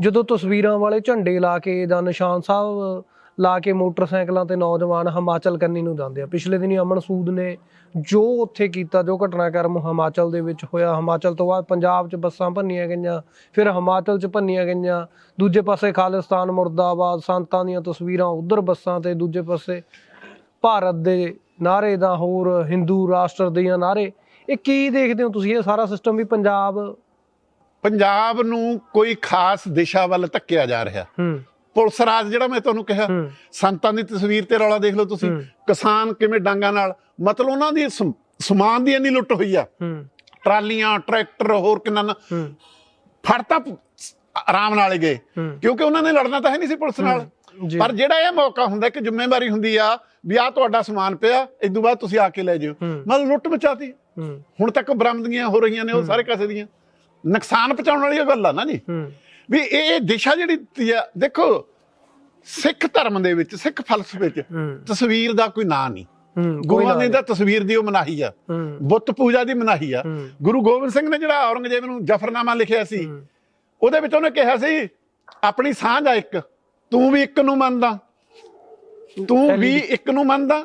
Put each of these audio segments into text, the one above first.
ਜਦੋਂ ਤਸਵੀਰਾਂ ਵਾਲੇ ਝੰਡੇ ਲਾ ਕੇ ਜਾਂ ਨਿਸ਼ਾਨ ਸਾਹਿਬ ਲਾ ਕੇ ਮੋਟਰਸਾਈਕਲਾਂ ਤੇ ਨੌਜਵਾਨ ਹਿਮਾਚਲ ਕੰਨੀ ਨੂੰ ਜਾਂਦੇ ਆ। ਪਿਛਲੇ ਦਿਨੀ ਅਮਨ ਸੂਦ ਨੇ ਜੋ ਉੱਥੇ ਕੀਤਾ, ਜੋ ਘਟਨਾਕ੍ਰਮ ਹਿਮਾਚਲ ਦੇ ਵਿੱਚ ਹੋਇਆ, ਹਿਮਾਚਲ ਤੋਂ ਬਾਅਦ ਪੰਜਾਬ 'ਚ ਬੱਸਾਂ ਭੰਨੀਆਂ ਗਈਆਂ, ਫਿਰ ਹਿਮਾਚਲ 'ਚ ਭੰਨੀਆਂ ਗਈਆਂ, ਦੂਜੇ ਪਾਸੇ ਖਾਲਿਸਤਾਨ, ਮੁਰਦਾਬਾਦ, ਸੰਤਾਂ ਦੀਆਂ ਤਸਵੀਰਾਂ, ਉਧਰ ਬੱਸਾਂ ਤੇ ਦੂਜੇ ਪਾਸੇ ਭਾਰਤ ਦੇ ਨਾਰੇ ਦਾ ਹੋਰ ਹਿੰਦੂ ਰਾਸ਼ਟਰ ਦੀਆਂ ਨਾਰੇ ਇਹ ਕੀ ਦੇਖਦੇ ਹੋ ਤੁਸੀਂ? ਇਹ ਸਾਰਾ ਸਿਸਟਮ ਵੀ ਪੰਜਾਬ ਪੰਜਾਬ ਨੂੰ ਕੋਈ ਖਾਸ ਦਿਸ਼ਾ ਵੱਲ ਧੱਕਿਆ ਜਾ ਰਿਹਾ। ਹੂੰ। ਪੁਲਿਸ ਰਾਜ ਜਿਹੜਾ ਮੈਂ ਤੁਹਾਨੂੰ ਕਿਹਾ ਸੰਤਾਂ ਦੀ ਤਸਵੀਰ ਤੇ ਰੌਲਾ ਦੇਖ ਲਓ ਤੁਸੀਂ। ਕਿਸਾਨ ਕਿਵੇਂ ਡਾਂਗਾ ਨਾਲ ਮਤਲਬ ਉਹਨਾਂ ਦੀ ਸਮ- ਸਮਾਨ ਦੀ ਇੰਨੀ ਲੁੱਟ ਹੋਈ ਆ। ਹੂੰ। ਟਰਾਲੀਆਂ ਟਰੈਕਟਰ ਹੋਰ ਕਿੰਨਾ ਨਾ। ਹੂੰ। ਫੜ ਤਾਂ ਆਰਾਮ ਨਾਲ ਹੀ ਗਏ। ਕਿਉਂਕਿ ਉਹਨਾਂ ਨੇ ਲੜਨਾ ਤਾਂ ਹੈ ਨਹੀਂ ਸੀ ਪੁਲਿਸ ਨਾਲ। ਪਰ ਜਿਹੜਾ ਇਹ ਮੌਕਾ ਹੁੰਦਾ ਕਿ ਜ਼ਿੰਮੇਵਾਰੀ ਹੁੰਦੀ ਆ ਵੀ ਆ ਤੁਹਾਡਾ ਸਮਾਨ ਪਿਆ ਇਸ ਤੋਂ ਬਾਅਦ ਤੁਸੀਂ ਆ ਕੇ ਲੈ ਜਿਓ। ਮਤਲਬ ਲੁੱਟ ਮਚਾਤੀ। ਹੁਣ ਤੱਕ ਬਰਾਮਦਗੀਆਂ ਹੋ ਰਹੀਆਂ ਨੇ ਉਹ ਸਾਰੇ ਕਾਸੇ ਦੀਆਂ। ਨੁਕਸਾਨ ਪਹੁੰਚਾਉਣ ਵਾਲੀ ਗੱਲ ਆ ਨਾ ਜੀ। ਵੀ ਇਹ ਇਹ ਦਿਸ਼ਾ ਜਿਹੜੀ ਦੇਖੋ ਸਿੱਖ ਧਰਮ ਦੇ ਵਿੱਚ ਸਿੱਖ ਫਲਸਫੇ 'ਚ ਤਸਵੀਰ ਦਾ ਕੋਈ ਨਾਂ ਨਹੀਂ। ਗੁਰੂਆਂ ਨੇ ਤਾਂ ਤਸਵੀਰ ਦੀ ਉਹ ਮਨਾਹੀ ਆ। ਬੁੱਤ ਪੂਜਾ ਦੀ ਮਨਾਹੀ ਆ। ਗੁਰੂ ਗੋਬਿੰਦ ਸਿੰਘ ਨੇ ਜਿਹੜਾ ਔਰੰਗਜ਼ੇਬ ਨੂੰ ਜਫਰਨਾਮਾ ਲਿਖਿਆ ਸੀ। ਉਹਦੇ ਵਿੱਚ ਉਹਨੇ ਕਿਹਾ ਸੀ ਆਪਣੀ ਸਾਂਝ ਆ ਇੱਕ ਤੂੰ ਵੀ ਇੱਕ ਨੂੰ ਮੰਨਦਾ। ਤੂੰ ਵੀ ਇੱਕ ਨੂੰ ਮੰਨਦਾ।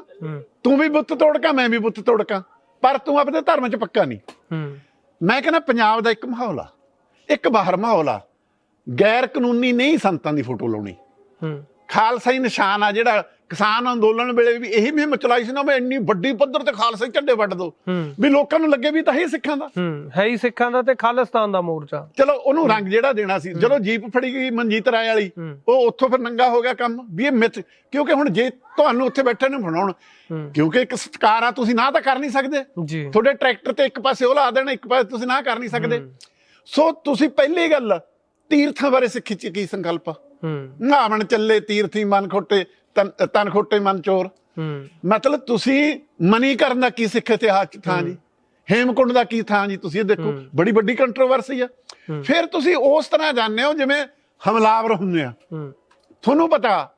ਤੂੰ ਵੀ ਬੁੱਤ ਤੋੜਕਾ ਮੈਂ ਵੀ ਬੁੱਤ ਤੋੜਕਾ। ਪਰ ਤੂੰ ਆਪਣੇ ਧਰਮ 'ਚ ਪੱਕਾ ਨਹੀਂ। ਮੈਂ ਕਹਿੰਦਾ ਪੰਜਾਬ ਦਾ ਇੱਕ ਮਾਹੌਲ ਆ ਇੱਕ ਬਾਹਰ ਮਾਹੌਲ ਆ। ਗੈਰ ਕਾਨੂੰਨੀ ਨਹੀਂ ਸੰਤਾਂ ਦੀ ਫੋਟੋ ਲਾਉਣੀ। ਹੂੰ। ਖਾਲਸਾ ਹੀ ਨਿਸ਼ਾਨ ਆ ਜਿਹੜਾ ਕਿਸਾਨ ਅੰਦੋਲਨ ਵੇਲੇ ਵੀ ਇਹੀ ਮੁਹਿੰਮ ਚਲਾਈ ਸੀ ਨਾ ਮੈਂ ਇੰਨੀ ਵੱਡੀ ਪੱਧਰ ਤੇ ਖਾਲਸਾ ਝੰਡੇ ਵੱਢ ਦੋ। ਵੀ ਲੋਕਾਂ ਨੂੰ ਲੱਗੇ ਵੀ ਤਾਂ ਹੀ ਸਿੱਖਾਂ ਦਾ। ਹੂੰ ਹੈ ਸਿੱਖਾਂ ਦਾ ਤੇ ਖਾਲਿਸਤਾਨ ਦਾ ਮੋਰਚਾ। ਚਲੋ ਉਹਨੂੰ ਰੰਗ ਜਿਹੜਾ ਦੇਣਾ ਸੀ ਜਦੋਂ ਜੀਪ ਫੜੀ ਗਈ ਮਨਜੀਤ ਰਾਏ ਵਾਲੀ ਉਹ ਉੱਥੋਂ ਫਿਰ ਨੰਗਾ ਹੋ ਗਿਆ ਕੰਮ ਵੀ ਇਹ ਮਿੱਥ ਕਿਉਂਕਿ ਹੁਣ ਜੇ ਤੁਹਾਨੂੰ ਉੱਥੇ ਬੈਠੇ ਨੂੰ ਬਣਾਉਣ ਕਿਉਂਕਿ ਇੱਕ ਸਤਕਾਰ ਆ ਤੁਸੀਂ ਨਾ ਤਾਂ ਕਰ ਨਹੀਂ ਸਕਦੇ। ਤੁਹਾਡੇ ਟਰੈਕਟਰ ਤੇ ਇੱਕ ਪਾਸੇ ਉਹ ਲਾ ਦੇਣ ਇੱਕ ਪਾਸੇ ਤੁਸੀਂ ਨਾ ਕਰ ਨਹੀਂ ਸਕਦੇ। ਸੋ ਤੁਸੀਂ ਪਹਿਲੀ ਗੱਲ ਤੀਰਥਾਂ ਬਾਰੇ ਸਿੱਖੀ ਚ ਕੀ ਸੰਕਲਪ ਆ? ਹੂੰ। ਨਾਵਣ ਚੱਲੇ ਤੀਰਥੀ ਮਨ ਖੋਟੇ ਤਨ ਖੋਟੇ ਮਨ ਚੋਰ। ਹੂੰ। ਮਤਲਬ ਤੁਸੀਂ ਮਨੀ ਕਰਨ ਦਾ ਕੀ ਸਿੱਖ ਇਤਿਹਾਸ ਚ ਥਾਂ ਜੀ? ਹੇਮਕੁੰਡ ਦਾ ਕੀ ਥਾਂ ਜੀ ਤੁਸੀਂ ਇਹ ਦੇਖੋ? ਬੜੀ ਵੱਡੀ ਕੰਟਰੋਵਰਸੀ ਆ। ਫਿਰ ਤੁਸੀਂ ਉਸ ਤਰ੍ਹਾਂ ਜਾਂਦੇ ਹੋ ਜਿਵੇਂ ਹਮਲਾਵਰ ਹੁੰਦੇ ਆ। ਤੁਹਾਨੂੰ ਪਤਾ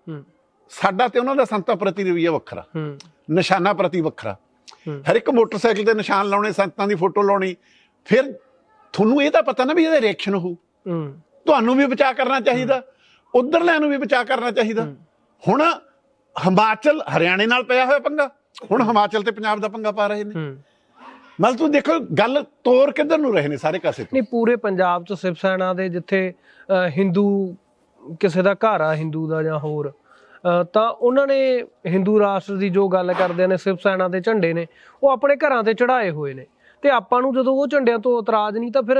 ਸਾਡਾ ਤੇ ਉਹਨਾਂ ਦਾ ਸੰਤਾਂ ਪ੍ਰਤੀ ਰਵਈਆ ਵੱਖਰਾ। ਨਿਸ਼ਾਨਾ ਪ੍ਰਤੀ ਵੱਖਰਾ। ਹਰ ਇੱਕ ਮੋਟਰਸਾਈਕਲ ਤੇ ਨਿਸ਼ਾਨ ਲਾਉਣੇ ਸੰਤਾਂ ਦੀ ਫੋਟੋ ਲਾਉਣੀ। ਫਿਰ ਤੁਹਾਨੂੰ ਇਹ ਤਾਂ ਪਤਾ ਨਾ ਵੀ ਇਹਦੇ ਰਿਐਕਸ਼ਨ ਹੋ ਹੂੰ। ਤੁਹਾਨੂੰ ਵੀ ਬਚਾ ਕਰਨਾ ਚਾਹੀਦਾ। ਉਧਰਲਿਆਂ ਨੂੰ ਵੀ ਬਚਾ ਕਰਨਾ ਚਾਹੀਦਾ। ਹੁਣ ਹਿਮਾਚਲ ਹਰਿਆਣੇ ਨਾਲ ਪਿਆ ਹੋਇਆ ਪੰਗਾ। ਹੁਣ ਹਿਮਾਚਲ ਤੇ ਪੰਜਾਬ ਦਾ ਪੰਗਾ ਪਾ ਰਹੇ ਨੇ। ਮਤਲਬ ਤੁਸੀਂ ਦੇਖੋ ਗੱਲ ਤੋਰ ਕਿੱਧਰ ਨੂੰ ਰਹੇ ਨੇ ਸਾਰੇ ਕਾਸੇ ਤੋਂ? ਨਹੀਂ ਪੂਰੇ ਪੰਜਾਬ ਚ ਸਿਵ ਸੈਨਾ ਦੇ ਜਿੱਥੇ ਹਿੰਦੂ ਕਿਸੇ ਦਾ ਘਰ ਆ ਹਿੰਦੂ ਦਾ ਜਾਂ ਹੋਰ ਤਾਂ ਉਹਨਾਂ ਨੇ ਹਿੰਦੂ ਰਾਸ਼ਟਰ ਦੀ ਜੋ ਗੱਲ ਕਰਦੇ ਨੇ ਸਿਵ ਸੈਨਾ ਦੇ ਝੰਡੇ ਨੇ ਉਹ ਆਪਣੇ ਘਰਾਂ ਤੇ ਚੜਾਏ ਹੋਏ ਨੇ। ਤੇ ਆਪਾਂ ਨੂੰ ਜਦੋਂ ਉਹ ਝੰਡਿਆਂ ਤੋਂ ਇਤਰਾਜ਼ ਨਹੀਂ ਤਾਂ ਫਿਰ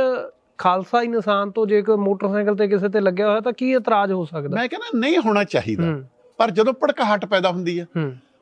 ਖਾਲਸਾ ਹੀ ਨਿਸ਼ਾਨ ਤੋਂ ਜੇ ਕੋਈ ਮੋਟਰਸਾਈਕਲ ਤੇ ਕਿਸੇ ਤੇ ਲੱਗਿਆ ਹੋਇਆ ਤਾਂ ਕੀ ਇਤਰਾਜ਼ ਹੋ ਸਕਦਾ? ਮੈਂ ਕਹਿੰਦਾ ਨਹੀਂ ਹੋਣਾ ਚਾਹੀਦਾ। ਪਰ ਜਦੋਂ ਭੜਕਾਹਟ ਪੈਦਾ ਹੁੰਦੀ ਹੂੰ।